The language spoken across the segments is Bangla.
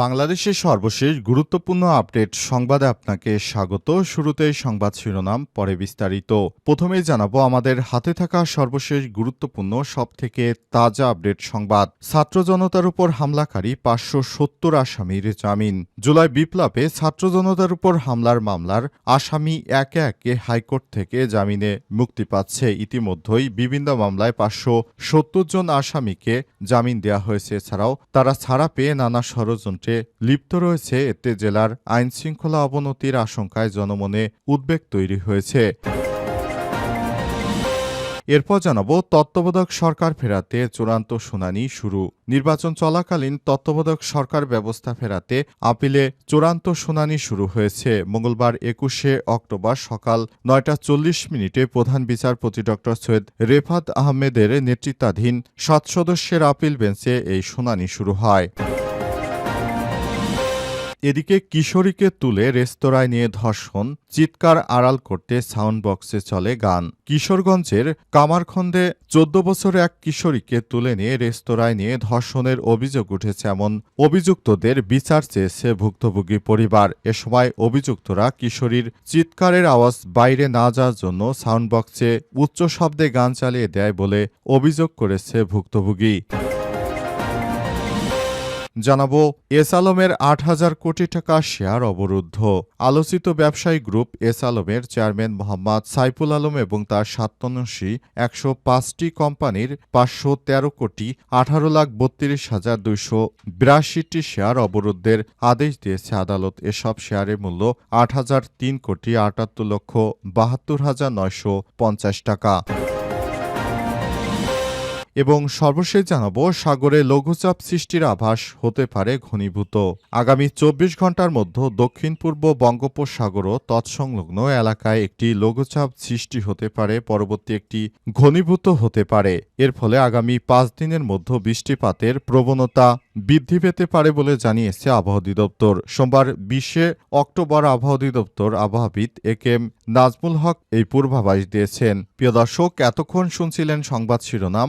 বাংলাদেশের সর্বশেষ গুরুত্বপূর্ণ আপডেট সংবাদে আপনাকে স্বাগত। শুরুতেই সংবাদ শিরোনাম, পরে বিস্তারিত। প্রথমে জানাব, আমাদের হাতে থাকা সর্বশেষ গুরুত্বপূর্ণ, সবথেকে তাজা আপডেট সংবাদ। ছাত্র জনতার উপর হামলাকারী পাঁচশো সত্তর আসামির জামিন। জুলাই বিপ্লবে ছাত্র জনতার উপর হামলার মামলার আসামি একে একে হাইকোর্ট থেকে জামিনে মুক্তি পাচ্ছে। ইতিমধ্যেই বিভিন্ন মামলায় পাঁচশো সত্তর জন আসামিকে জামিন দেওয়া হয়েছে। এছাড়াও তারা ছাড়া পেয়ে নানা ষড়যন্ত্রে লিপ্ত রয়েছে এতে জেলার আইন শৃঙ্খলা অবনতির আশঙ্কায় জনমনে উদ্বেগ তৈরি হয়েছে। এরপর জানাব, তত্ত্বাবধায়ক সরকার ফেরাতে চূড়ান্ত শুনানি শুরু। নির্বাচন চলাকালীন তত্ত্বাবধায়ক সরকার ব্যবস্থা ফেরাতে আপিলে চূড়ান্ত শুনানি শুরু হয়েছে। মঙ্গলবার একুশে অক্টোবর সকাল নয়টা চল্লিশ মিনিটে প্রধান বিচারপতি ড. সৈয়দ রেফাত আহমেদের নেতৃত্বাধীন সাত সদস্যের আপিল বেঞ্চে এই শুনানি শুরু হয়। এদিকে কিশোরীকে তুলে রেস্তোরাঁয় নিয়ে ধর্ষণ, চিৎকার আড়াল করতে সাউন্ড বক্সে চলে গান। কিশোরগঞ্জের কামারখন্দে চোদ্দ বছর এক কিশোরীকে তুলে নিয়ে রেস্তোরাঁয় নিয়ে ধর্ষণের অভিযোগ উঠেছে এমন অভিযুক্তদের বিচার চেয়েছে ভুক্তভোগী পরিবার। এ সময় অভিযুক্তরা কিশোরীর চিৎকারের আওয়াজ বাইরে না যাওয়ার জন্য সাউন্ড বক্সে উচ্চ শব্দে গান চালিয়ে দেয় বলে অভিযোগ করেছে ভুক্তভোগী। জানাব, এস আলমের আট হাজার কোটি টাকা শেয়ার অবরুদ্ধ। আলোচিত ব্যবসায়ী গ্রুপ এস আলমের চেয়ারম্যান মোহাম্মদ সাইফুল আলম এবং তার সাতান্নশি একশো পাঁচটি কোম্পানির পাঁচশো তেরো কোটি আঠারো লাখ বত্রিশ হাজার দুইশো বিরাশিটি শেয়ার অবরুদ্ধের আদেশ দিয়েছে আদালত। এসব শেয়ারের মূল্য আট হাজার তিন কোটি আটাত্তর লক্ষ বাহাত্তর হাজার নয়শো পঞ্চাশ টাকা। এবং সর্বশেষ জানাব, সাগরে লঘুচাপ সৃষ্টির আভাস হতে পারে ঘনীভূত। আগামী চব্বিশ ঘণ্টার মধ্যে দক্ষিণ পূর্ব বঙ্গোপসাগর ও তৎসংলগ্ন এলাকায় একটি লঘুচাপ সৃষ্টি হতে পারে, পরবর্তী একটি ঘনীভূত হতে পারে। এর ফলে আগামী পাঁচ দিনের মধ্যে বৃষ্টিপাতের প্রবণতা বৃদ্ধি পেতে পারে বলে জানিয়েছে আবহাওয়া অধিদপ্তর। সোমবার বিশে অক্টোবর আবহাওয়া অধিদপ্তর আবহাওয়াবিদ এ কে এম নাজমুল হক এই পূর্বাভাস দিয়েছেন। প্রিয় দর্শক, এতক্ষণ শুনছিলেন সংবাদ শিরোনাম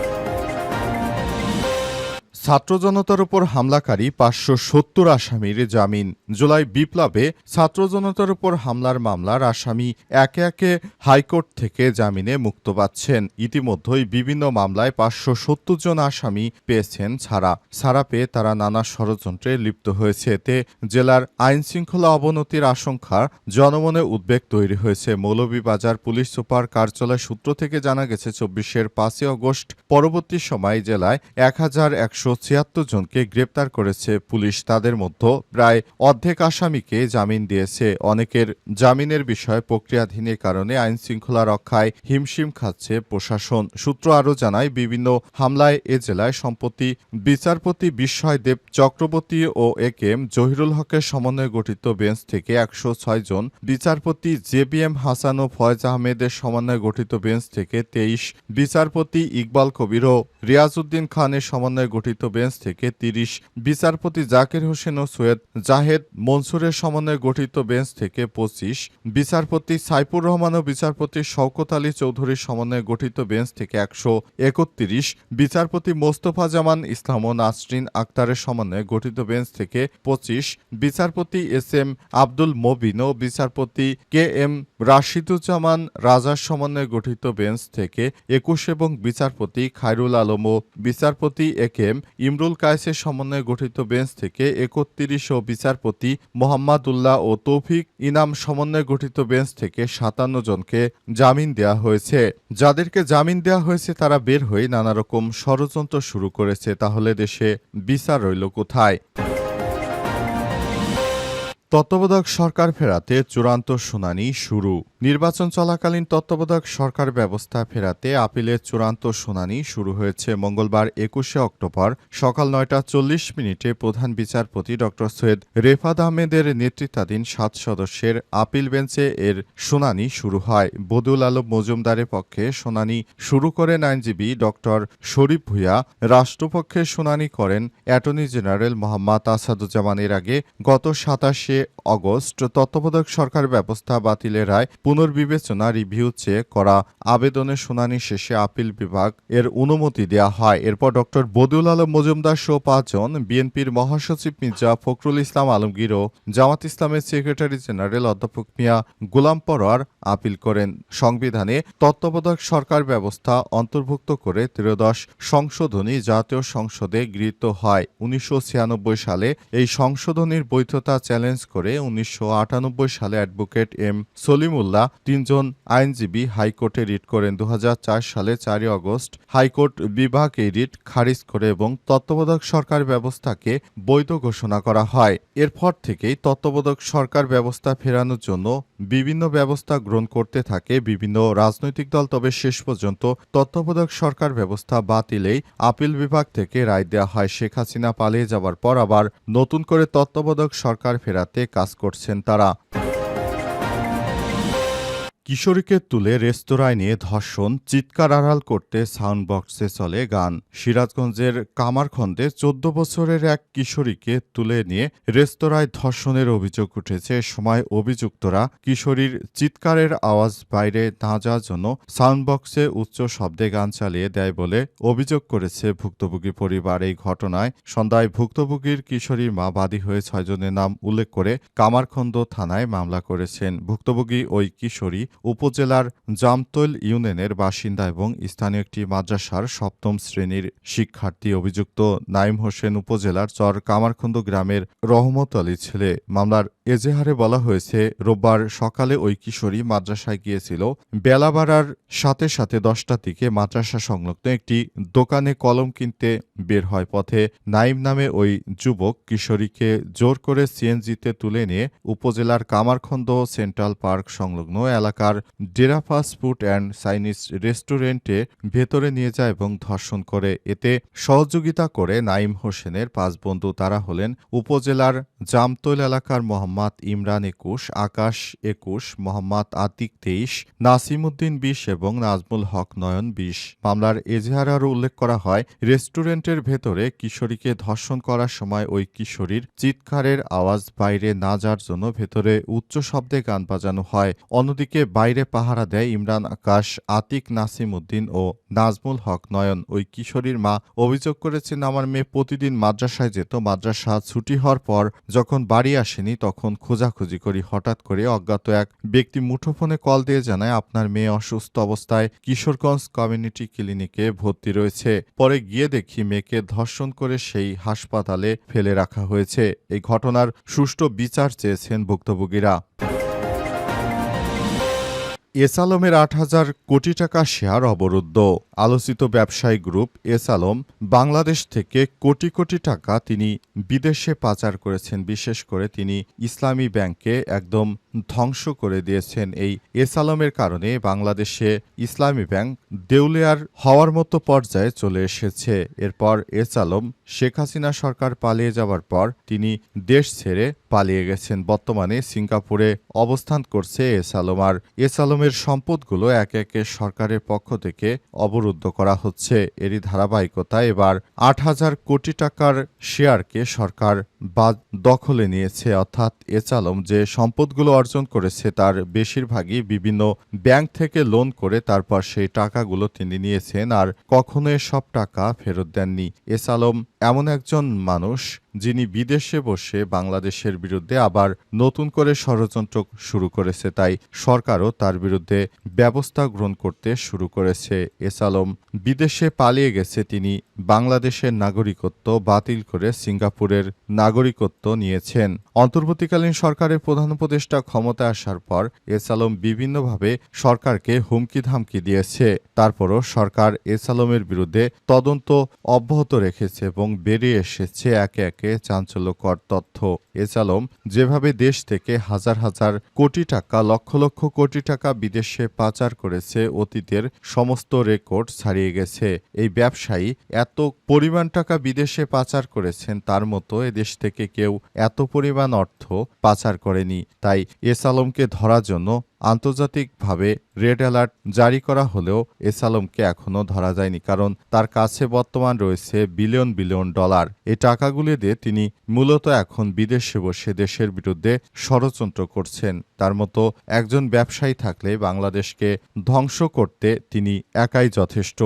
ছাত্র জনতার উপর হামলাকারী পাঁচশো সত্তর আসামির জামিন। জুলাই বিপ্লবে ছাত্র জনতার উপর হামলার মামলার আসামি একে একে হাইকোর্ট থেকে জামিনে মুক্ত পাচ্ছেন। ইতিমধ্যেই বিভিন্ন মামলায় পাঁচশো সত্তর জন আসামি পেয়েছেন ছাড়া। ছাড়া পেয়ে তারা নানা ষড়যন্ত্রে লিপ্ত হয়েছে। এতে জেলার আইন শৃঙ্খলা অবনতির আশঙ্কা জনমনে উদ্বেগ তৈরি হয়েছে। মৌলভীবাজার পুলিশ সুপার কার্যালয় সূত্র থেকে জানা গেছে, চব্বিশের পাঁচই আগস্ট পরবর্তী সময় জেলায় এক হাজার একশো ছিয়াত্তর জনকে গ্রেপ্তার করেছে পুলিশ। তাদের মধ্যে প্রায় অর্ধেক আসামিকে জামিন দিয়েছে। অনেকের জামিনের বিষয় প্রক্রিয়াধীনের কারণে আইন শৃঙ্খলা রক্ষায় হিমশিম খাচ্ছে প্রশাসন। সূত্র আরও জানায়, বিভিন্ন হামলায় এ জেলায় সম্প্রতি বিচারপতি বিস্ময়দেব চক্রবর্তী ও এ কে এম জহিরুল হকের সমন্বয়ে গঠিত বেঞ্চ থেকে একশো ছয় জন, বিচারপতি জে বি এম হাসান ও ফয়েজ আহমেদের সমন্বয়ে গঠিত বেঞ্চ থেকে তেইশ, বিচারপতি ইকবাল কবির ও রিয়াজউদ্দিন খানের সমন্বয়ে গঠিত বেঞ্চ থেকে তিরিশ বিচারপতি জাকির হোসেন ও সৈয়দ জাহেদ মনসুরের সমন্বয়ে গঠিত বেঞ্চ থেকে পঁচিশ বিচারপতি সাইফুর রহমান ও বিচারপতি শওকত আলী চৌধুরীর সমন্বয়ে গঠিত বেঞ্চ থেকে একশো একত্রিশ বিচারপতি মোস্তফা জামান ইসলাম ও নাসরিন আক্তারের সমন্বয়ে গঠিত বেঞ্চ থেকে পঁচিশ বিচারপতি এস এম আব্দুল মবিন ও বিচারপতি কে এম রাশিদুজ্জামান রাজার সমন্বয়ে গঠিত বেঞ্চ থেকে একুশ এবং বিচারপতি খায়রুল আলম ও বিচারপতি এ কে এম ইমরুল কায়েসের সমন্বয়ে গঠিত বেঞ্চ থেকে একত্রিশ ও বিচারপতি মোহাম্মদ উল্লাহ ও তৌফিক ইনাম সমন্বয়ে গঠিত বেঞ্চ থেকে সাতান্ন জনকে জামিন দেয়া হয়েছে। যাদেরকে জামিন দেয়া হয়েছে তারা বের হয়ে নানা রকম ষড়যন্ত্র শুরু করেছে, তাহলে দেশে বিচার রইল কোথায়? তত্ত্বাবধায়ক সরকার ফেরাতে চূড়ান্ত শুনানি শুরু। নির্বাচন চলাকালীন তত্ত্বাবধায়ক সরকার ব্যবস্থা ফেরাতে আপিলের চূড়ান্ত শুনানি শুরু হয়েছে মঙ্গলবার একুশে অক্টোবর সকাল নয়টা চল্লিশ মিনিটে প্রধান বিচারপতি ড. সৈয়দ রেফাত আহমেদের নেতৃত্বাধীন সাত সদস্যের আপিল বেঞ্চে এর শুনানি শুরু হয়। বদুল আলম মজুমদারের পক্ষে শুনানি শুরু করেন আইনজীবী ড. শরীফ ভুইয়া। রাষ্ট্রপক্ষে শুনানি করেন অ্যাটর্নি জেনারেল মোহাম্মদ আসাদুজ্জামানের আগে গত সাতাশে অগস্ট তত্ত্বাবধায়ক সরকার ব্যবস্থা বাতিলের রায় পুনর্বিবেচনা রিভিউ চেয়ে করা আবেদনের শুনানি শেষে আপিল বিভাগ এর অনুমতি দেওয়া হয়। এরপর ডক্টর বদিউল আলম মজুমদার সহ পাঁচজন, বিএনপির মহাসচিব মির্জা ফখরুল ইসলাম আলমগীর ও জামাত ইসলামের সেক্রেটারি জেনারেল অধ্যাপক মিয়া গোলাম পরোয়ার আপিল করেন। সংবিধানে তত্ত্বাবধায়ক সরকার ব্যবস্থা অন্তর্ভুক্ত করে ত্রয়োদশ সংশোধনী জাতীয় সংসদে গৃহীত হয়। উনিশশো ছিয়ানব্বই সালে এই সংশোধনীর বৈধতা চ্যালেঞ্জ করে উনিশশো আটানব্বই সালে অ্যাডভোকেট এম সলিমুল্লাহ তিনজন আইনজীবী হাইকোর্টে রিট করেন। দু হাজার চার সালে চারই আগস্ট হাইকোর্ট বিভাগ এই রিট খারিজ করে এবং তত্ত্বাবধায়ক সরকার ব্যবস্থাকে বৈধ ঘোষণা করা হয়। এরপর থেকেই তত্ত্বাবধায়ক সরকার ব্যবস্থা ফেরানোর জন্য বিভিন্ন ব্যবস্থা গ্রহণ করতে থাকে বিভিন্ন রাজনৈতিক দল। তবে শেষ পর্যন্ত তত্ত্বাবধায়ক সরকার ব্যবস্থা বাতিলেই আপিল বিভাগ থেকে রায় দেওয়া হয়। শেখ হাসিনা পালিয়ে যাওয়ার পর আবার নতুন করে তত্ত্বাবধায়ক সরকার ফেরাতে কাজ করছেন তারা। কিশোরীকে তুলে রেস্তোরাঁয় নিয়ে ধর্ষণ, চিৎকার আড়াল করতে সাউন্ড বক্সে চলে গান। সিরাজগঞ্জের কামারখন্দে চোদ্দ বছরের এক কিশোরীকে তুলে নিয়ে রেস্তোরাঁয় ধর্ষণের অভিযোগ উঠেছে। সময় অভিযুক্তরা কিশোরীর চিৎকারের আওয়াজ বাইরে না যাওয়ার জন্য সাউন্ড বক্সে উচ্চ শব্দে গান চালিয়ে দেয় বলে অভিযোগ করেছে ভুক্তভোগী পরিবার। এই ঘটনায় সন্ধ্যায় ভুক্তভোগীর কিশোরীর মা বাদী হয়ে ছয়জনের নাম উল্লেখ করে কামারখন্দ থানায় মামলা করেছেন। ভুক্তভোগী ওই কিশোরী উপজেলার জামতৈল ইউনিয়নের বাসিন্দা এবং স্থানীয় একটি মাদ্রাসার সপ্তম শ্রেণির শিক্ষার্থী অভিযুক্ত নাইম হোসেন উপজেলার চর কামারখন্দ গ্রামের রহমত আলী ছেলে মামলার এজেহারে বলা হয়েছে, রোববার সকালে ওই কিশোরী মাদ্রাসায় গিয়েছিল। বেলা বাড়ার সাথে সাথে দশটার দিকে মাদ্রাসা সংলগ্ন একটি দোকানে কলম কিনতে বের হয় পথে। নাইম নামে ওই যুবক কিশোরীকে জোর করে সিএনজিতে তুলে নিয়ে উপজেলার কামারখন্দ সেন্ট্রাল পার্ক সংলগ্ন এলাকার Dera fast food and Chinese রেস্টুরেন্টে ভেতরে নিয়ে যায় এবং ধর্ষণ করে। এতে সহযোগিতা করে নাইম হোসেনের পাঁচ বন্ধু তারা হলেন উপজেলার জামতৈল এলাকার মোহাম্মদ ইমরান একুশ, আকাশ একুশ, মোহাম্মদ আতিক তেইশ, নাসিমুদ্দিন বিশ এবং নাজমুল হক নয়ন বিশ। মামলার এজাহার আরও উল্লেখ করা হয়, রেস্টুরেন্টের ভেতরে কিশোরীকে ধর্ষণ করার সময় ওই কিশোরীর চিৎকারের আওয়াজ বাইরে না যাওয়ার জন্য ভেতরে উচ্চ শব্দে গান বাজানো হয়। অন্যদিকে বাইরে পাহারা দেয় ইমরান, আকাশ, আতিক নাসিম উদ্দিন ও নাজমুল হক নয়ন। ওই কিশোরীর মা অভিযোগ করেছেন, আমার মেয়ে প্রতিদিন মাদ্রাসায় যেত। মাদ্রাসা ছুটি হওয়ার পর যখন বাড়ি আসেনি তখন খোঁজাখুঁজি করি, হঠাৎ করে অজ্ঞাত এক ব্যক্তি মুঠোফোনে কল দিয়ে জানায়, আপনার মেয়ে অসুস্থ অবস্থায় কিশোরগঞ্জ কমিউনিটি ক্লিনিকে ভর্তি রয়েছে। পরে গিয়ে দেখি মেয়েকে ধর্ষণ করে সেই হাসপাতালে ফেলে রাখা হয়েছে। এই ঘটনার সুষ্ঠু বিচার চেয়েছেন ভুক্তভোগীরা। এস আলমের আট হাজার কোটি টাকা শেয়ার অবরুদ্ধ। আলোচিত ব্যবসায়ী গ্রুপ এস আলম বাংলাদেশ থেকে কোটি কোটি টাকা তিনি বিদেশে পাচার করেছেন। বিশেষ করে তিনি ইসলামী ব্যাংকে একদম ধ্বংস করে দিয়েছেন এই এস আলমের কারণে বাংলাদেশে ইসলামী ব্যাংক দেউলিয়ার হওয়ার মতো পর্যায়ে চলে এসেছে। এরপর এস আলম শেখ হাসিনা সরকার পালিয়ে যাওয়ার পর তিনি দেশ ছেড়ে পালিয়ে গেছেন। বর্তমানে সিঙ্গাপুরে অবস্থান করছে এস আলম আর এস আলমের সম্পদগুলো একে একে সরকারের পক্ষ থেকে অবরুদ্ধ করা হচ্ছে। এরই ধারাবাহিকতায় এবার আট হাজার কোটি টাকার শেয়ারকে সরকার বাদ দখলে নিয়েছে। অর্থাৎ এস আলম যে সম্পদগুলো অর্জন করেছে, তার বেশিরভাগই বিভিন্ন ব্যাংক থেকে লোন করে তারপর সেই টাকাগুলো তিনি নিয়েছেন, আর কখনো সব টাকা ফেরত দেননি। এস আলম এমন একজন মানুষ যিনি বিদেশে বসে বাংলাদেশের বিরুদ্ধে আবার নতুন করে ষড়যন্ত্র শুরু করেছে, তাই সরকারও তার বিরুদ্ধে ব্যবস্থা গ্রহণ করতে শুরু করেছে। এস আলম, বিদেশে পালিয়ে গেছে তিনি, বাংলাদেশের নাগরিকত্ব বাতিল করে সিঙ্গাপুরের নাগরিকত্ব নিয়েছেন। অন্তর্বর্তীকালীন সরকারের প্রধান উপদেষ্টা ক্ষমতায় আসার পর এস আলম বিভিন্নভাবে সরকারকে হুমকি ধামকি দিয়েছে। তারপরও সরকার এস আলমের বিরুদ্ধে তদন্ত অব্যাহত রেখেছে এবং বেরিয়ে এসেছে একে একে। থেকে চাঞ্চল্যকর তথ্য। এস আলম যেভাবে দেশ থেকে হাজার হাজার কোটি টাকা, লক্ষ লক্ষ কোটি টাকা বিদেশে পাচার করেছে অতীতের সমস্ত রেকর্ড ছাড়িয়ে গেছে। এই ব্যবসায়ী এত পরিমাণ টাকা বিদেশে পাচার করেছেন, তার মতো এদেশ থেকে কেউ এত পরিমাণ অর্থ পাচার করেনি। তাই এস আলমকে ধরার জন্য আন্তর্জাতিকভাবে রেড অ্যালার্ট জারি করা হলেও এসালমকে এখনও ধরা যায়নি, কারণ তার কাছে বর্তমান রয়েছে বিলিয়ন বিলিয়ন ডলার। এই টাকাগুলি দিয়ে তিনি মূলত এখন বিদেশে বসে দেশের বিরুদ্ধে ষড়যন্ত্র করছেন। তার মতো একজন ব্যবসায়ী থাকলে বাংলাদেশকে ধ্বংস করতে তিনি একাই যথেষ্ট।